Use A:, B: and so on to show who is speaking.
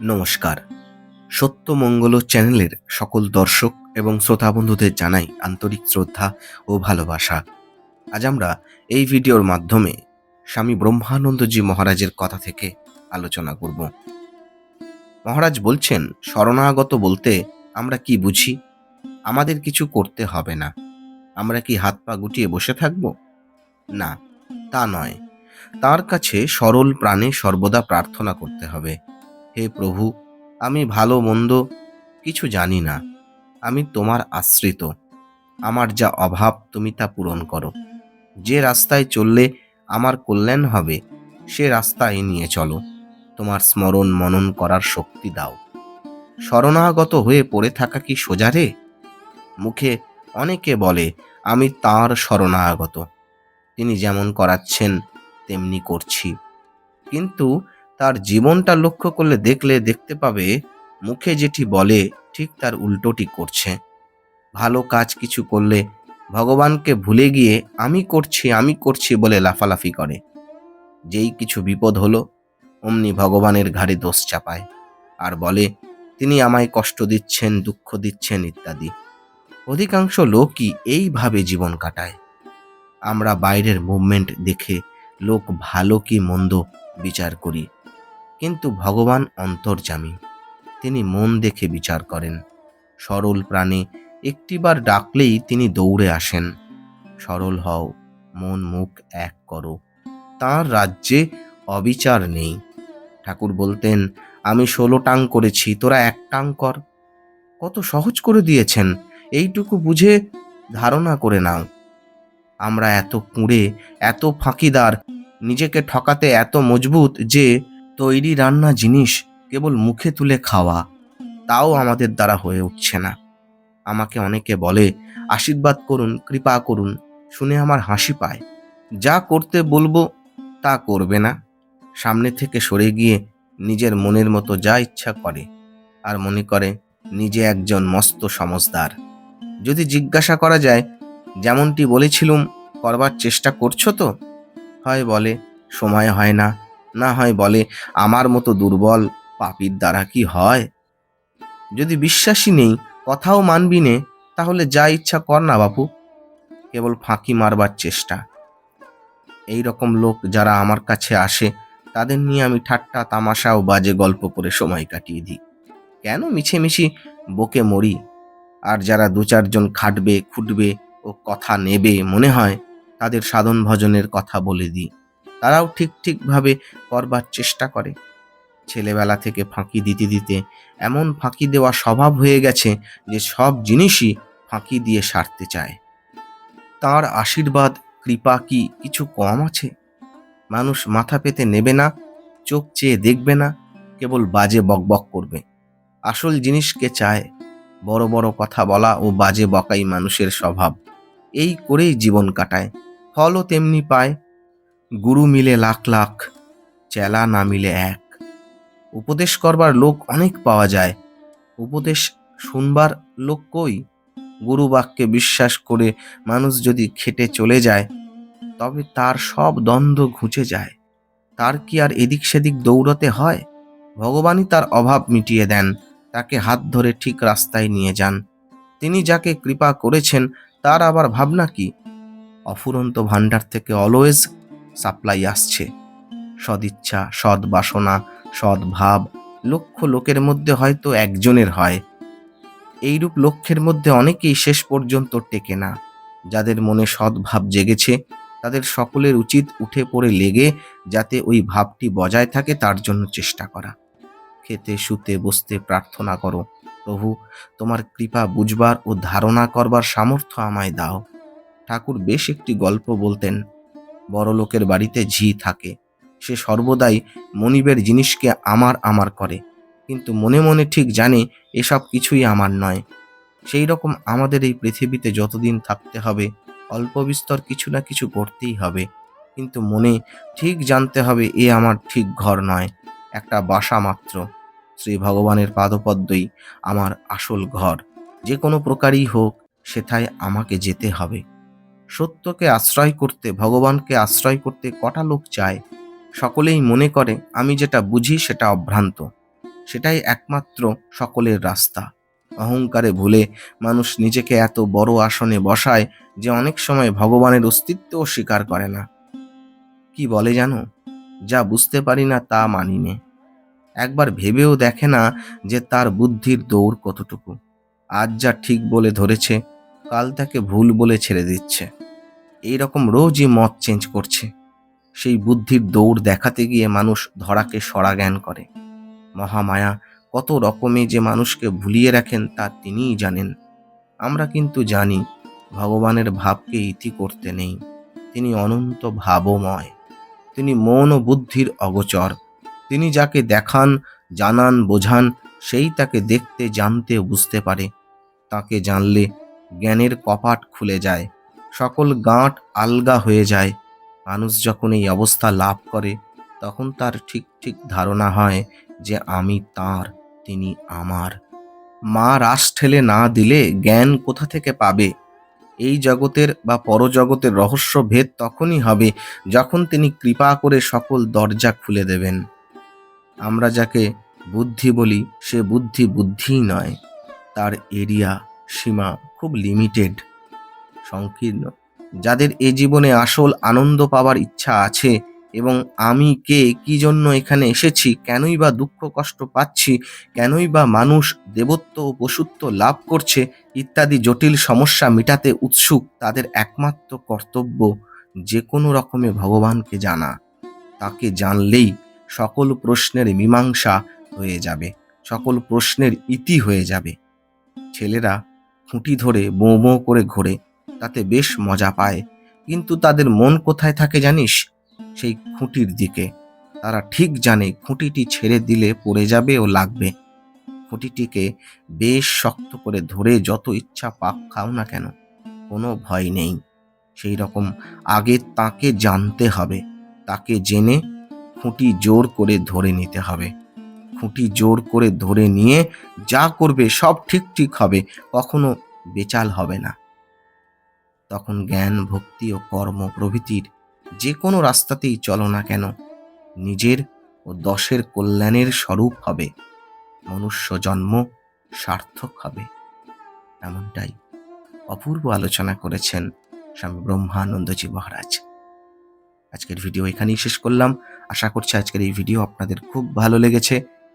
A: নমস্কার। সত্যমঙ্গল চ্যানেলের সকল দর্শক এবং শ্রোতা বন্ধুদের জানাই আন্তরিক শ্রদ্ধা ও ভালোবাসা। আজ আমরা এই ভিডিওর মাধ্যমে স্বামী ব্রহ্মানন্দজি মহারাজের কথা থেকে আলোচনা করব। মহারাজ বলছেন, শরণাগত বলতে আমরা কি বুঝি? আমাদের কিছু করতে হবে না। আমরা কি হাত পা গুটিয়ে বসে থাকব? না, তা নয়। তার কাছে সরল প্রাণে সর্বদা প্রার্থনা করতে হবে। হে প্রভু, আমি ভালো মন্দ কিছু জানি না। আমি তোমার আশ্রিত। আমার যা অভাব তুমি তা পূরণ করো। যে রাস্তায় চললে আমার কল্যাণ হবে, সে রাস্তায় নিয়ে চলো। তোমার স্মরণ মনন করার শক্তি দাও। শরণাগত হয়ে পড়ে থাকা কি সোজা রে? মুখে অনেকে বলে, আমি তার শরণাগত। তিনি যেমন করাচ্ছেন, তেমনি করছি। কিন্তু তার জীবনটা লক্ষ্য করলে দেখলে, দেখতে পাবে মুখে যেটি বলে ঠিক তার উল্টোটি করছে। ভালো কাজ কিছু করলে ভগবানকে ভুলে গিয়ে আমি করছি আমি করছি বলে লাফালাফি করে। যেই কিছু বিপদ হলো, অমনি ভগবানের ঘাড়ে দোষ চাপায় আর বলে, তিনি আমায় কষ্ট দিচ্ছেন, দুঃখ দিচ্ছেন ইত্যাদি। অধিকাংশ লোকই এইভাবে জীবন কাটায়। আমরা বাইরের মুভমেন্ট দেখে লোক ভালো কি মন্দ বিচার করি। কিন্তু ভগবান অন্তর্যামী। তিনি মন দেখে বিচার করেন। সরল প্রাণে একটিবার ডাকলেই তিনি দৌড়ে আসেন। সরল হও, মন মুখ এক করো। তাঁর রাজ্যে অবিচার নেই। ঠাকুর বলতেন, আমি ষোলো টাং করেছি, তোরা এক টাং কর। কত সহজ করে দিয়েছেন, এইটুকু বুঝে ধারণা করে নাও। আমরা এত কুঁড়ে, এত ফাঁকিদার, নিজেকে ঠকাতে এত মজবুত যে তৈরি রান্না জিনিস কেবল মুখে তুলে খাওয়া, তাও আমাদের দ্বারা হয়ে উঠছে না। আমাকে অনেকে বলে, আশীর্বাদ করুন, কৃপা করুন, শুনে আমার হাসি পায়। যা করতে বলব, তা করবে না। সামনে থেকে সরে গিয়ে নিজের মনের মতো যা ইচ্ছা করে, আর মনে করে, নিজে একজন মস্ত সমজদার। যদি জিজ্ঞাসা করা যায়, যেমনটি বলেছিলুম, করবার চেষ্টা করছ তো? হয় বলে, সময় হয় না না হয় বলে, আমার মতো দুর্বল পাপির দ্বারা কি হয়? যদি বিশ্বাসী নেই, কথাও মানবি নে, তাহলে যা ইচ্ছা কর না বাপু। কেবল ফাঁকি মারবার চেষ্টা। এই রকম লোক যারা আমার কাছে আসে, তাদের নিয়ে আমি ঠাট্টা, তামাশা ও বাজে গল্প করে সময় কাটিয়ে দিই। কেন মিছেমিছি বকে মরি? আর যারা দু চারজন খাটবে, খুটবে ও কথা নেবে মনে হয়, তাদের সাধন ভজনের কথা বলে দিই। তারাও ঠিক ঠিকভাবে করবার চেষ্টা করে। ছেলেবেলা থেকে ফাঁকি দিতে দিতে এমন ফাঁকি দেওয়া স্বভাব হয়ে গেছে যে সব জিনিসই ফাঁকি দিয়ে সারতে চায়। তার আশীর্বাদ, কৃপা কি কিছু কম আছে? মানুষ মাথা পেতে নেবে না, চোখ চেয়ে দেখবে না, কেবল বাজে বকবক করবে। আসল জিনিসকে চায়? বড় বড় কথা বলা ও বাজে বকাই মানুষের স্বভাব। এই করেই জীবন কাটায়। ফলও তেমনি পায় গুরু মিলে লাখ লাখ, চেলা না মিলে এক। উপদেশ করবার লোক অনেক পাওয়া যায়। উপদেশ শুনবার লোক কই? গুরু বাক্যে বিশ্বাস করে মানুষ যদি খেটে চলে যায়, তবে তার সব দ্বন্দ্ব ঘুচে যায়। তার কি আর এদিক সেদিক দৌড়তে হয়? ভগবানই তার অভাব মিটিয়ে দেন, তাকে হাত ধরে ঠিক রাস্তায় নিয়ে যান। তিনি যাকে কৃপা করেছেন, তার আবার ভাবনা কি? অফুরন্ত ভাণ্ডার থেকে অলওয়েজ সাপ্লাই আসছে। সদিচ্ছা সৎ বাসনা লক্ষ লোকের মধ্যে হয়তো একজনের হয়। এইরূপ লক্ষ্যের মধ্যে অনেকেই শেষ পর্যন্ত টেকে না। যাদের মনে সদ্ভাব জেগেছে, তাদের সকলের উচিত উঠে পড়ে লেগে যাতে ওই ভাবটি বজায় থাকে, তার জন্য চেষ্টা করা। খেতে, শুতে, বসতে প্রার্থনা করো। প্রভু, তোমার কৃপা বুঝবার ও ধারণা করবার সামর্থ্য আমায় দাও। ঠাকুর বেশ একটি গল্প বলতেন বড় লোকের বাড়িতে ঝি থাকে। সে সর্বদাই মনিবের জিনিসকে আমার আমার করে। কিন্তু মনে মনে ঠিক জানে এসব কিছুই আমার নয়। সেই রকম আমাদের এই পৃথিবীতে যতদিন থাকতে হবে, অল্প বিস্তর কিছু না কিছু করতেই হবে। কিন্তু মনে ঠিক জানতে হবে এ আমার ঠিক ঘর নয়, একটা বাসা মাত্র। শ্রী ভগবানের পাদপদ্মই আমার আসল ঘর। যে কোনো প্রকারই হোক, সেথায় আমাকে যেতে হবে। সত্যকে আশ্রয় করতে, ভগবানকে আশ্রয় করতে কটা লোক চায় সকলেই মনে করে, আমি যেটা বুঝি সেটা অভ্রান্ত। সেটাই একমাত্র সকলের রাস্তা। অহংকারে ভুলে মানুষ নিজেকে এত বড় আসনে বসায় যে অনেক সময় ভগবানের অস্তিত্বও স্বীকার করে না। কি বলে জানো? যা বুঝতে পারি না তা মানি নে। একবার ভেবেও দেখে না যে তার বুদ্ধির দৌড় কতটুকু। আজ যা ঠিক বলে ধরেছে কাল তাকে ভুল বলে ছেড়ে দিচ্ছে। এই রকম রোজই মত চেঞ্জ করছে। সেই বুদ্ধির দৌড় দেখাতে গিয়ে মানুষ ধরাকে সরা জ্ঞান করে। মহামায়া কত রকমে যে মানুষকে ভুলিয়ে রাখেন তা তিনিই জানেন। আমরা কিন্তু জানি, ভগবানের ভাবকে ইতি করতে নেই। তিনি অনন্ত ভাবময়। তিনি মন ও বুদ্ধির অগোচর। তিনি যাকে দেখান, জানান, বোঝান, সেই তাকে দেখতে, জানতে, বুঝতে পারে। তাকে জানলে জ্ঞানের কপাট খুলে যায়। সকল গাঁট আলগা হয়ে যায়। মানুষ যখন এই অবস্থা লাভ করে, তখন তার ঠিক ঠিক ধারণা হয় যে, আমি তার, তিনি আমার। মা রাস ঠেলে না দিলে জ্ঞান কোথা থেকে পাবে? এই জগতের বা পরজগতের রহস্য ভেদ তখনই হবে যখন তিনি কৃপা করে সকল দরজা খুলে দেবেন। আমরা যাকে বুদ্ধি বলি, সে বুদ্ধি বুদ্ধিই নয়, তার এরিয়া সীমা খুব লিমিটেড সংকীর্ণ, যাদের এ জীবনে আসল আনন্দ পাওয়ার ইচ্ছা আছে এবং আমি কে, কি জন্য এখানে এসেছি, কেনই বা দুঃখ কষ্ট পাচ্ছি, কেনই বা মানুষ দেবত্ব ও পশুত্ব লাভ করছে ইত্যাদি জটিল সমস্যা মেটাতে উৎসুক তাদের একমাত্র কর্তব্য যে কোনো রকমে ভগবানকে জানা। তাকে জানলেই সকল প্রশ্নের মীমাংসা হয়ে যাবে, সকল প্রশ্নের ইতি হয়ে যাবে। ছেলেরা খুঁটি ধরে বোঁ বোঁ করে ঘোরে, তাতে বেশ মজা পায়। কিন্তু তাদের মন কোথায় থাকে জানিস? সেই খুঁটির দিকে। তারা ঠিক জানে খুঁটিটি ছেড়ে দিলে পড়ে যাবে ও লাগবে। খুঁটিটিকে বেশ শক্ত করে ধরে যত ইচ্ছা পাক খাও না কেন, কোনো ভয় নেই। সেই রকম আগে তাকে জানতে হবে, তাকে জেনে খুঁটি জোর করে ধরে নিতে হবে। খুঁটি জোর করে ধরে নিয়ে, যা করবে সব ঠিক ঠিক হবে, কখনো বেচাল হবে না। তখন জ্ঞান, ভক্তি ও কর্ম প্রভৃতির যে কোনো রাস্তাতেই চলো না কেন, নিজের ও দশের কল্যাণের স্বরূপ হবে, মনুষ্য জন্ম সার্থক হবে। এমনটাই অপূর্ব আলোচনা করেছেন স্বামী ব্রহ্মানন্দজি মহারাজ। আজকের ভিডিও এখানেই শেষ করলাম। আশা করছি আজকের এই ভিডিও আপনাদের খুব ভালো লেগেছে।